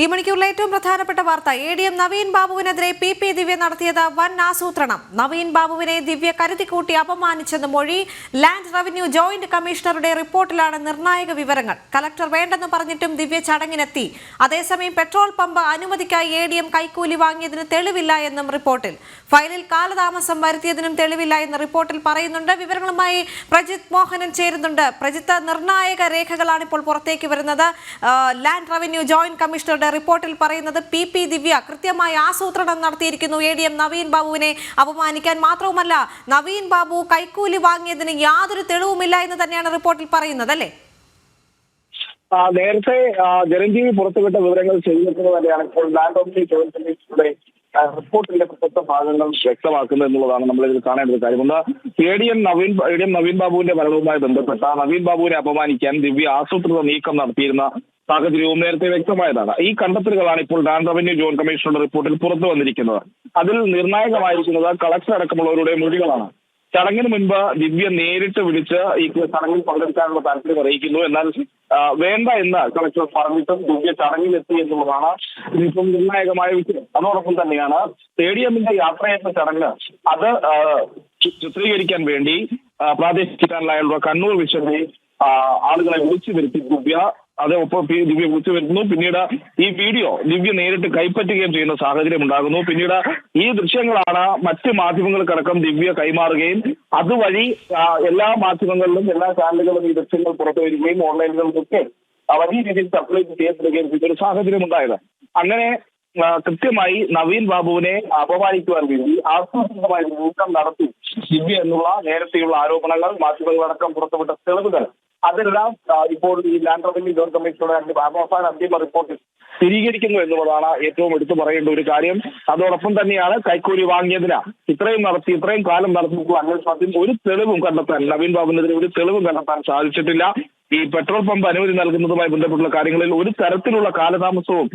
ഈ മണിക്കൂറിലെ ഏറ്റവും പ്രധാനപ്പെട്ട വാർത്ത എ ഡി എം നവീൻ ബാബുവിനെതിരെ പി പി ദിവ്യ നടത്തിയത് വൻ ആസൂത്രണം. നവീൻ ബാബുവിനെ ദിവ്യ കരുതിക്കൂട്ടി അപമാനിച്ചെന്ന് മൊഴി ലാൻഡ് റവന്യൂ ജോയിന്റ് കമ്മീഷണറുടെ റിപ്പോർട്ടിലാണ് നിർണായക വിവരങ്ങൾ. കലക്ടർ വേണ്ടെന്ന് പറഞ്ഞിട്ടും ദിവ്യ ചടങ്ങിനെത്തി. അതേസമയം പെട്രോൾ പമ്പ് അനുമതിക്കായി എ ഡി എം കൈക്കൂലി വാങ്ങിയതിന് തെളിവില്ല എന്നും റിപ്പോർട്ടിൽ. ഫയലിൽ കാലതാമസം വരുത്തിയതിനും തെളിവില്ല എന്ന് റിപ്പോർട്ടിൽ പറയുന്നുണ്ട്. വിവരങ്ങളുമായി പ്രജിത് മോഹനൻ ചേരുന്നുണ്ട്. പ്രജിത്ത് നിർണായക രേഖകളാണ് ഇപ്പോൾ പുറത്തേക്ക് വരുന്നത്. ലാൻഡ് റവന്യൂ ജോയിന്റ് കമ്മീഷണറുടെ റിപ്പോർട്ടിൽ പറയുന്നത് പി പി ദിവ്യ കൃത്യമായി ആസൂത്രണം നടത്തിയിരിക്കുന്നു. എ ഡി എം നവീൻ ബാബുവിനെ അപമാനിക്കാൻ മാത്രവുമല്ല നവീൻ ബാബു കൈക്കൂലി വാങ്ങിയതിന് യാതൊരു തെളിവുമില്ല എന്ന് തന്നെയാണ് റിപ്പോർട്ടിൽ പറയുന്നത് അല്ലേ? നേരത്തെ ജനഞ്ജീവി പുറത്തുവിട്ട വിവരങ്ങൾ ശരിവെക്കുന്നത് തന്നെയാണ് ഇപ്പോൾ ലാൻഡ് ഓഫ് ആ, റിപ്പോർട്ടിന്റെ പ്രസക്ത ഭാഗങ്ങൾ വ്യക്തമാക്കുന്നത് എന്നുള്ളതാണ് നമ്മൾ ഇതിൽ കാണേണ്ട ഒരു കാര്യം. ഒന്ന് A D M Naveen A D M Naveen ബാബുവിന്റെ മരണവുമായി ബന്ധപ്പെട്ട നവീൻ ബാബുവിനെ അപമാനിക്കാൻ ദിവ്യ ആസൂത്രിത നീക്കം നടത്തിയിരുന്ന സാഹചര്യവും നേരത്തെ വ്യക്തമായതാണ്. ഈ കണ്ടെത്തലുകളാണ് ഇപ്പോൾ ലാൻഡ് റവന്യൂ ജോയിന്റ് കമ്മീഷണറുടെ റിപ്പോർട്ടിൽ പുറത്തു വന്നിരിക്കുന്നത്. അതിൽ നിർണായകമായിരിക്കുന്നത് കളക്ടർ അടക്കമുള്ളവരുടെ മൊഴികളാണ്. ചടങ്ങിന് മുൻപ് ദിവ്യ നേരിട്ട് വിളിച്ച് ഈ ചടങ്ങിൽ പങ്കെടുക്കാനുള്ള താല്പര്യം അറിയിക്കുന്നു. എന്നാൽ വേണ്ട എന്ന് കളക്ടർ പറഞ്ഞിട്ടും ദിവ്യ ചടങ്ങിലെത്തി എന്നുള്ളതാണ് ഇതിപ്പം നിർണായകമായ വിഷയം. അതോടൊപ്പം തന്നെയാണ് സ്റ്റേഡിയമിന്റെ യാത്രയയച്ച ചടങ്ങ് അത് ചിത്രീകരിക്കാൻ വേണ്ടി പ്രാദേശിക ചാനലായുള്ള കണ്ണൂർ വിഷനെ ആളുകളെ വിളിച്ചു വരുത്തി ദിവ്യ അത് ഒപ്പം പി- ദിവ്യ കുത്തി വരുന്നു. പിന്നീട് ഈ വീഡിയോ ദിവ്യ നേരിട്ട് കൈപ്പറ്റുകയും ചെയ്യുന്ന സാഹചര്യം ഉണ്ടാകുന്നു. പിന്നീട് ഈ ദൃശ്യങ്ങളാണ് മറ്റ് മാധ്യമങ്ങൾക്കടക്കം ദിവ്യ കൈമാറുകയും അതുവഴി എല്ലാ മാധ്യമങ്ങളിലും എല്ലാ ചാനലുകളും ഈ ദൃശ്യങ്ങൾ പുറത്തു വരികയും ഓൺലൈനുകളിലൊക്കെ വലിയ രീതിയിൽ സർക്കുലേറ്റ് ചെയ്യപ്പെടുകയും ചെയ്ത ഒരു സാഹചര്യം ഉണ്ടായത്. അങ്ങനെ കൃത്യമായി നവീൻ ബാബുവിനെ അപമാനിക്കുവാൻ വേണ്ടി ആസൂത്രിതമായ നീക്കം നടത്തി ദിവ്യ എന്നുള്ള നേരത്തെയുള്ള ആരോപണങ്ങൾ മാധ്യമങ്ങളടക്കം പുറത്തുവിട്ട തെളിവുകൾ അതെല്ലാം ഇപ്പോൾ ഈ ലാൻഡ് റവന്യൂ ജോയിന്റ് രണ്ട് അവസാന അന്തിമ റിപ്പോർട്ടിൽ സ്ഥിരീകരിക്കുന്നു എന്നുള്ളതാണ് ഏറ്റവും എടുത്തു പറയേണ്ട ഒരു കാര്യം. അതോടൊപ്പം തന്നെയാണ് കൈക്കൂലി വാങ്ങിയതിന് ഇത്രയും നടത്തി ഇത്രയും കാലം നടത്തിയിട്ടുള്ള അന്വേഷണത്തിൽ ഒരു തെളിവും കണ്ടെത്താൻ നവീൻ ബാബുവിനെതിരെ ഒരു തെളിവും കണ്ടെത്താൻ സാധിച്ചിട്ടില്ല. ഈ പെട്രോൾ പമ്പ് അനുമതി നൽകുന്നതുമായി ബന്ധപ്പെട്ടുള്ള കാര്യങ്ങളിൽ ഒരു തരത്തിലുള്ള കാലതാമസവും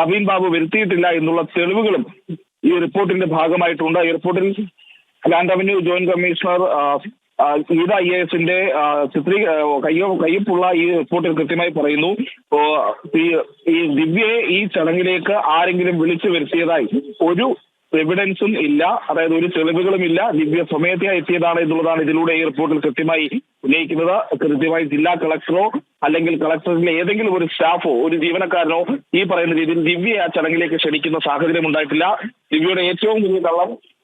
നവീൻ ബാബു വരുത്തിയിട്ടില്ല എന്നുള്ള തെളിവുകളും ഈ റിപ്പോർട്ടിന്റെ ഭാഗമായിട്ടുണ്ട്. ഈ റിപ്പോർട്ടിൽ land revenue joint commissioner Geetha I A എസിന്റെ ചിത്രീ കയ്യോ കയ്യൊപ്പുള്ള ഈ റിപ്പോർട്ടിൽ കൃത്യമായി പറയുന്നു. ഈ- ദിവ്യയെ ഈ ചടങ്ങിലേക്ക് ആരെങ്കിലും വിളിച്ചു വരുത്തിയതായി. ഒരു എവിഡൻസും ഇല്ല. അതായത് ഒരു തെളിവുകളും ഇല്ല. ദിവ്യ സ്വമേധയാ എത്തിയതാണ് എന്നുള്ളതാണ് ഇതിലൂടെ ഈ റിപ്പോർട്ടിൽ കൃത്യമായി ഉന്നയിക്കുന്നത്. കൃത്യമായി ജില്ലാ കളക്ടറോ അല്ലെങ്കിൽ കളക്ടറിലെ ഏതെങ്കിലും ഒരു സ്റ്റാഫോ ഒരു ജീവനക്കാരനോ ഈ പറയുന്ന രീതിയിൽ ദിവ്യയെ ആ ചടങ്ങിലേക്ക് ക്ഷണിക്കുന്ന സാഹചര്യം ഉണ്ടായിട്ടില്ല. ദിവ്യയുടെ ഏറ്റവും വലിയ കള്ളം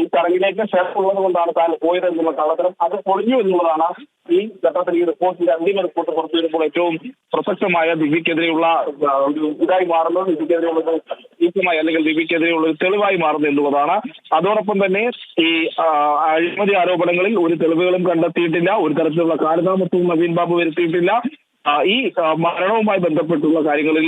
ഈ ചടങ്ങിലേക്ക് ചേർത്തുള്ളത് കൊണ്ടാണ് താൻ പോയത് എന്നുള്ള കള്ളത്തരം. അത് പൊളിഞ്ഞു എന്നുള്ളതാണ് ഈ ഘട്ടത്തിൽ ഈ റിപ്പോർട്ടിന്റെ അന്തിമ റിപ്പോർട്ട് പുറത്തു വരുമ്പോൾ ഏറ്റവും പ്രസക്തമായ ദിവ്യക്കെതിരെയുള്ള ഒരു ഇതായി മാറുന്നത് ദിവ്യക്കെതിരെയുള്ള ഒരു അല്ലെങ്കിൽ ദിവ്യക്കെതിരെയുള്ള ഒരു തെളിവായി മാറുന്നത് എന്നുള്ളതാണ്. അതോടൊപ്പം തന്നെ ഈ അഴിമതി ആരോപണങ്ങളിൽ ഒരു തെളിവുകളും കണ്ടെത്തിയിട്ടില്ല. ഒരു തരത്തിലുള്ള കാലതാമസവും നവീൻ ബാബു വരുത്തിയിട്ടില്ല. ഈ മരണവുമായി ബന്ധപ്പെട്ടുള്ള കാര്യങ്ങളിൽ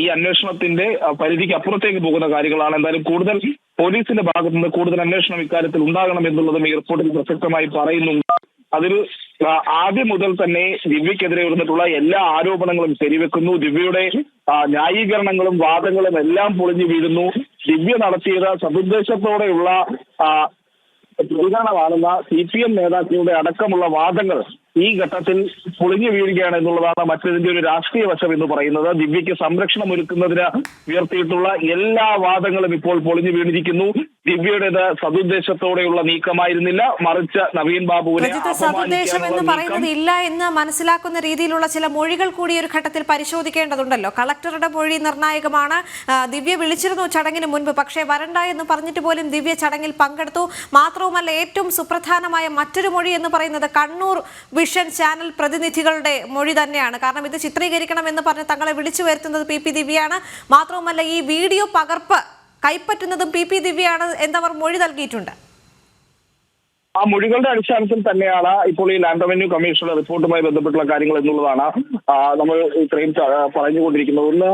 ഈ അന്വേഷണത്തിന്റെ പരിധിക്ക് അപ്പുറത്തേക്ക് പോകുന്ന കാര്യങ്ങളാണ് എന്തായാലും കൂടുതൽ പോലീസിന്റെ ഭാഗത്തു നിന്ന് കൂടുതൽ അന്വേഷണം ഇക്കാര്യത്തിൽ ഉണ്ടാകണം എന്നുള്ളതും ഈ റിപ്പോർട്ടിൽ പ്രസക്തമായി പറയുന്നുണ്ട്. അതിൽ ആദ്യം മുതൽ തന്നെ ദിവ്യക്കെതിരെ വന്നിട്ടുള്ള എല്ലാ ആരോപണങ്ങളും ശരിവെക്കുന്നു. ദിവ്യയുടെ ന്യായീകരണങ്ങളും വാദങ്ങളും എല്ലാം പൊളിഞ്ഞു വീഴുന്നു. ദിവ്യ നടത്തിയത് സതുദ്ദേശത്തോടെയുള്ള പ്രതികരണമാണെന്ന സി പി എം നേതാക്കളുടെ അടക്കമുള്ള വാദങ്ങൾ ഈ ഘട്ടത്തിൽ പൊളിഞ്ഞു വീഴുകയാണ് എന്നുള്ളതാണ് മറ്റൊരു ഒരു രാഷ്ട്രീയ വശം എന്ന് പറയുന്നത്. ദിവ്യയ്ക്ക് സംരക്ഷണം ഒരുക്കുന്നതിന് ഉയർത്തിയിട്ടുള്ള എല്ലാ വാദങ്ങളും ഇപ്പോൾ പൊളിഞ്ഞു വീണിരിക്കുന്നു. ദിവ്യയുടേത് സതുദ്ദേശത്തോടെയുള്ള നീക്കമായിരുന്നില്ല. മറിച്ച് നവീൻ ബാബുവിനെ സതുദ്ദേശം എന്ന് പറയുന്നത് ഇല്ല എന്ന് മനസ്സിലാക്കുന്ന രീതിയിലുള്ള ചില മൊഴികൾ കൂടി ഒരു ഘട്ടത്തിൽ പരിശോധിക്കേണ്ടതുണ്ടല്ലോ. കളക്ടറുടെ മൊഴി നിർണായകമാണ്. ദിവ്യ വിളിച്ചിരുന്നു ചടങ്ങിന് മുൻപ്. പക്ഷേ വരണ്ട എന്ന് പറഞ്ഞിട്ട് പോലും ദിവ്യ ചടങ്ങിൽ പങ്കെടുത്തു. മാത്രവുമല്ല ഏറ്റവും സുപ്രധാനമായ മറ്റൊരു മൊഴി എന്ന് പറയുന്നത് കണ്ണൂർ വിഷൻ ചാനൽ പ്രതിനിധികളുടെ മൊഴി തന്നെയാണ്. കാരണം ഇത് ചിത്രീകരിക്കണം എന്ന് പറഞ്ഞ് തങ്ങളെ വിളിച്ചു വരുത്തുന്നത് പി പി ദിവ്യയാണ്. മാത്രവുമല്ല ഈ വീഡിയോ പകർപ്പ് കൈപ്പറ്റുന്നതും പി പി ദിവ്യയാണ് എന്നവർ മൊഴി നൽകിയിട്ടുണ്ട്. ആ മൊഴികളുടെ അടിസ്ഥാനത്തിൽ തന്നെയാണ് ഇപ്പോൾ ഈ ലാൻഡ് റവന്യൂ കമ്മീഷന്റെ റിപ്പോർട്ടുമായി ബന്ധപ്പെട്ടുള്ള കാര്യങ്ങൾ എന്നുള്ളതാണ് നമ്മൾ ഇത്രയും പറഞ്ഞുകൊണ്ടിരിക്കുന്നത്. ഒന്ന്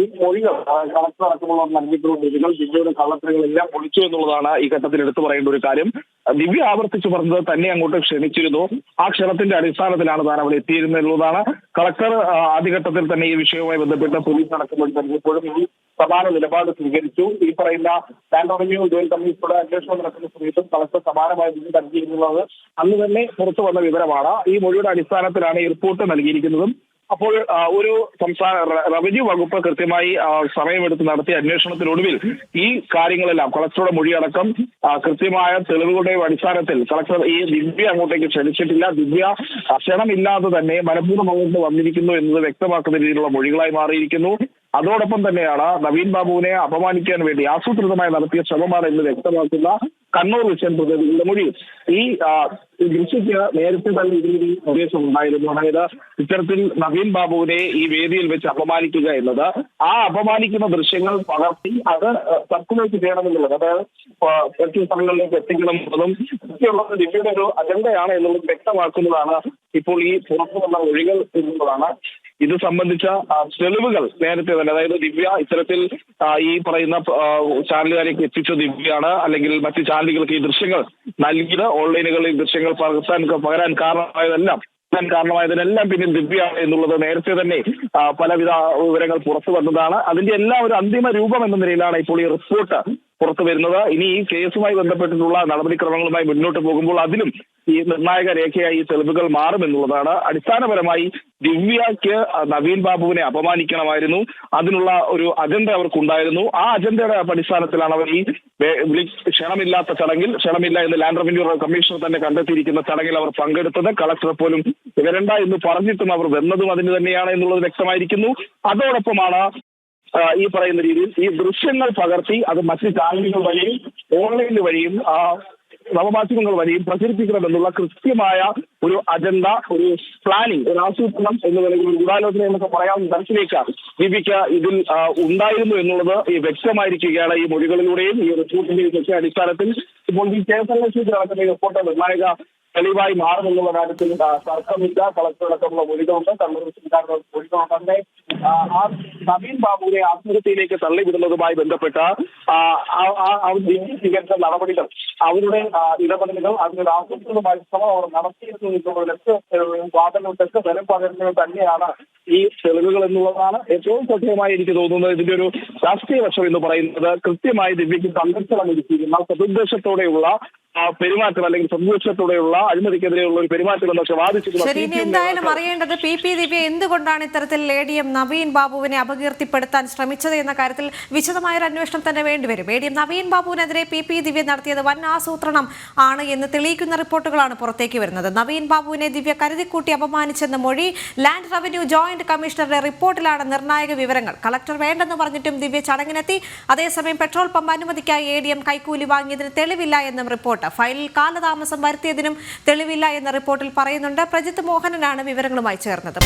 ഈ മൊഴികൾ കളക്ടർ അടക്കമുള്ളവർ നൽകിയിട്ടുള്ള മൊഴികൾ ജില്ലയുടെ കള്ളത്തരങ്ങളെല്ലാം പൊളിച്ചു എന്നുള്ളതാണ് ഈ ഘട്ടത്തിൽ എടുത്തു പറയേണ്ട ഒരു കാര്യം. ദിവ്യ ആവർത്തിച്ചു പറഞ്ഞത് തന്നെ അങ്ങോട്ട് ക്ഷണിച്ചിരുന്നു. ആ ക്ഷണത്തിന്റെ അടിസ്ഥാനത്തിലാണ് താൻ അവിടെ എത്തിയിരുന്നുള്ളതാണ്. കളക്ടർ ആദ്യഘട്ടത്തിൽ തന്നെ ഈ വിഷയവുമായി ബന്ധപ്പെട്ട് പോലീസ് അടക്കം ഇപ്പോഴും ഈ സമാന നിലപാട് സ്വീകരിച്ചു. ഈ പറയുന്ന ലാൻഡ് റവന്യൂ ജോയിന്റ് കമ്മീഷനോട് അന്വേഷണം നടക്കുന്ന സമയത്തും കളക്ടർ സമാനമായ വിധി നൽകിയിരുന്നത് അന്ന് തന്നെ പുറത്തു വന്ന വിവരമാണ്. ഈ മൊഴിയുടെ അടിസ്ഥാനത്തിലാണ് ഈ റിപ്പോർട്ട് നൽകിയിരിക്കുന്നതും. അപ്പോൾ ഒരു സംസ്ഥാന റവന്യൂ വകുപ്പ് കൃത്യമായി സമയമെടുത്ത് നടത്തിയ അന്വേഷണത്തിനൊടുവിൽ ഈ കാര്യങ്ങളെല്ലാം കളക്ടറുടെ മൊഴിയടക്കം കൃത്യമായ തെളിവുകളുടെയും അടിസ്ഥാനത്തിൽ കളക്ടർ ഈ ദിവ്യ അങ്ങോട്ടേക്ക് ക്ഷണിച്ചിട്ടില്ല. ദിവ്യ ക്ഷണമില്ലാതെ തന്നെ മനഃപൂർവം അങ്ങോട്ട് വന്നിരിക്കുന്നു എന്നത് വ്യക്തമാക്കുന്ന രീതിയിലുള്ള മൊഴികളായി മാറിയിരിക്കുന്നു. അതോടൊപ്പം തന്നെയാണ് നവീൻ ബാബുവിനെ അപമാനിക്കാൻ വേണ്ടി ആസൂത്രിതമായി നടത്തിയ ശ്രമമാണ് എന്ന് വ്യക്തമാക്കുന്ന കണ്ണൂർ വിഷൻ പ്രതിനിധിയുടെ മൊഴി ഈ ദൃശ്യക്ക് നേരത്തെ തന്നെ ഇതിനൊരു നിർദ്ദേശം ഉണ്ടായിരുന്നു. അതായത് ഇത്തരത്തിൽ നവീൻ ബാബുവിനെ ഈ വേദിയിൽ വെച്ച് അപമാനിക്കുക എന്നത് ആ അപമാനിക്കുന്ന ദൃശ്യങ്ങൾ പകർത്തി അത് സർക്കുലേറ്റ് ചെയ്യണമെന്നുള്ളത്. അതായത് മറ്റു സ്ഥലങ്ങളിലേക്ക് എത്തിക്കണം എന്നതും ഒക്കെയുള്ളത് ദിവ്യയുടെ ഒരു അജണ്ടയാണ് എന്നുള്ളത് വ്യക്തമാക്കുന്നതാണ് ഇപ്പോൾ ഈ പുറത്തു വന്ന ഒഴികൾ എന്നുള്ളതാണ് ഇത് സംബന്ധിച്ച തെളിവുകൾ നേരത്തെ തന്നെ അതായത് ദിവ്യ ഇത്തരത്തിൽ ഈ പറയുന്ന ചാനലുകാരേക്ക് എത്തിച്ച ദിവ്യയാണ് അല്ലെങ്കിൽ മറ്റ് ചാനലുകൾക്ക് ഈ ദൃശ്യങ്ങൾ നൽകിയത്. ഓൺലൈനുകളിൽ ദൃശ്യങ്ങൾ പകർത്താൻ പകരാൻ കാരണമായതെല്ലാം കാരണമായതിനെല്ലാം പിന്നിൽ ദിവ്യ എന്നുള്ളത് നേരത്തെ തന്നെ പലവിധ വിവരങ്ങൾ പുറത്തു വന്നതാണ്. അതിന്റെ എല്ലാം ഒരു അന്തിമ രൂപം എന്ന നിലയിലാണ് ഇപ്പോൾ ഈ റിപ്പോർട്ട് പുറത്തു വരുന്നത്. ഇനി ഈ കേസുമായി ബന്ധപ്പെട്ടിട്ടുള്ള നടപടിക്രമങ്ങളുമായി മുന്നോട്ട് പോകുമ്പോൾ അതിലും ഈ നിർണായക രേഖയായി ഈ തെളിവുകൾ മാറുമെന്നുള്ളതാണ് അടിസ്ഥാനപരമായി ദിവ്യയ്ക്ക് നവീൻ ബാബുവിനെ അപമാനിക്കണമായിരുന്നു. അതിനുള്ള ഒരു അജണ്ട അവർക്കുണ്ടായിരുന്നു. ആ അജണ്ടയുടെ അടിസ്ഥാനത്തിലാണ് അവർ ഈ ക്ഷണമില്ലാത്ത ചടങ്ങിൽ ക്ഷണമില്ല എന്ന് ലാൻഡ് റവന്യൂ കമ്മീഷണർ തന്നെ കണ്ടെത്തിയിരിക്കുന്ന ചടങ്ങിൽ അവർ പങ്കെടുത്തത് കളക്ടർ പോലും വരണ്ട എന്ന് പറഞ്ഞിട്ടും അവർ വന്നതും അതിന് തന്നെയാണ് എന്നുള്ളത് വ്യക്തമായിരിക്കുന്നു. അതോടൊപ്പമാണ് ഈ പറയുന്ന രീതിയിൽ ഈ ദൃശ്യങ്ങൾ പകർത്തി അത് മറ്റ് ചാനലുകൾ വഴിയും ഓൺലൈൻ വഴിയും നവമാധ്യമങ്ങൾ വഴിയും പ്രചരിപ്പിക്കണമെന്നുള്ള കൃത്യമായ ഒരു അജണ്ട ഒരു പ്ലാനിങ് ഒരു ആസൂത്രണം എന്ന് പറയുന്ന ഒരു ഗൂഢാലോചന എന്നൊക്കെ പറയാവുന്ന തരത്തിലേക്ക് ദീപിക ഇതിൽ ഉണ്ടായിരുന്നു എന്നുള്ളത് ഈ വ്യക്തമായിരിക്കുകയാണ് ഈ മൊഴികളിലൂടെയും ഈ റിപ്പോർട്ടിന്റെയും ഒക്കെ അടിസ്ഥാനത്തിൽ. ഇപ്പോൾ ഈ കേസ് അന്വേഷണത്തിൽ നടക്കുന്ന ഈ റിപ്പോർട്ട് നിർണായക തെളിവായി മാറുമെന്നുള്ള കാര്യത്തിൽ തർക്കമില്ല. കളക്ടറടക്കമുള്ള മൊഴികളുണ്ട് കണ്ണൂർ ജില്ലാ മൊഴികളുണ്ട് തന്നെ ആ, നവീൻ ബാബുവിനെ ആത്മഹത്യയിലേക്ക് തള്ളിവിടുന്നതുമായി ബന്ധപ്പെട്ട സ്വീകരിച്ച നടപടികൾ അവരുടെ ഇടപെടലുകൾ അതിനൊരു ആസൂത്രിതമായ ശ്രമം അവർ നടത്തിയിരുന്നു എന്നുള്ളതിലൊക്കെ വാദങ്ങൾക്കൊക്കെ ബലം പകരുന്നത് തന്നെയാണ് ഈ തെളിവുകൾ എന്നുള്ളതാണ് ഏറ്റവും ശ്രദ്ധേയമായി എനിക്ക് തോന്നുന്നത്. ഇതിന്റെ ഒരു രാഷ്ട്രീയ വശം എന്ന് പറയുന്നത് കൃത്യമായി ദിവ്യക്ക് സംരക്ഷണം ഒരുക്കിയിരുന്ന സതുദ്ദേശത്തോടെയുള്ള പെരുമാറ്റം അല്ലെങ്കിൽ സതുദ്ദേശത്തോടെയുള്ള അഴിമതിക്കെതിരെയുള്ള ഒരു പെരുമാറ്റം എന്നൊക്കെ വാദിച്ചിരുന്ന ശരി ഇനി CPM എന്തായാലും അറിയേണ്ടത് പി പി ദിവ്യ എന്തുകൊണ്ടാണ് ഇത്തരത്തിൽ എ ഡി എം നവീൻ ബാബുവിനെ അപകീർത്തിപ്പെടുത്താൻ ശ്രമിച്ചത് എന്ന കാര്യത്തിൽ വിശദമായ ഒരു അന്വേഷണം തന്നെ വേണ്ടിവരും എ ഡി എം നവീൻ ബാബുവിനെതിരെ പി പി ദിവ്യ നടത്തിയത് വൻ ആസൂത്രണം ആണ് എന്ന് തെളിയിക്കുന്ന റിപ്പോർട്ടുകളാണ് പുറത്തേക്ക് വരുന്നത്. നവീൻ ബാബുവിനെ ദിവ്യ കരുതിക്കൂട്ടി അപമാനിച്ചെന്ന മൊഴി ലാൻഡ് റവന്യൂ ജോയിന്റ് കമ്മീഷണറുടെ റിപ്പോർട്ടിലാണ് നിർണായക വിവരങ്ങൾ. കളക്ടർ വേണ്ടെന്ന് പറഞ്ഞിട്ടും ദിവ്യ ചടങ്ങിനെത്തി. അതേസമയം പെട്രോൾ പമ്പ് അനുമതിക്കായി എ ഡി എം കൈക്കൂലി വാങ്ങിയതിന് തെളിവില്ല എന്നും റിപ്പോർട്ട്. ഫയലിൽ കാലതാമസം വരുത്തിയതിനും തെളിവില്ല എന്ന റിപ്പോർട്ടിൽ പറയുന്നുണ്ട്. പ്രജിത്ത് മോഹനനാണ് വിവരങ്ങളുമായി ചേർന്നത്.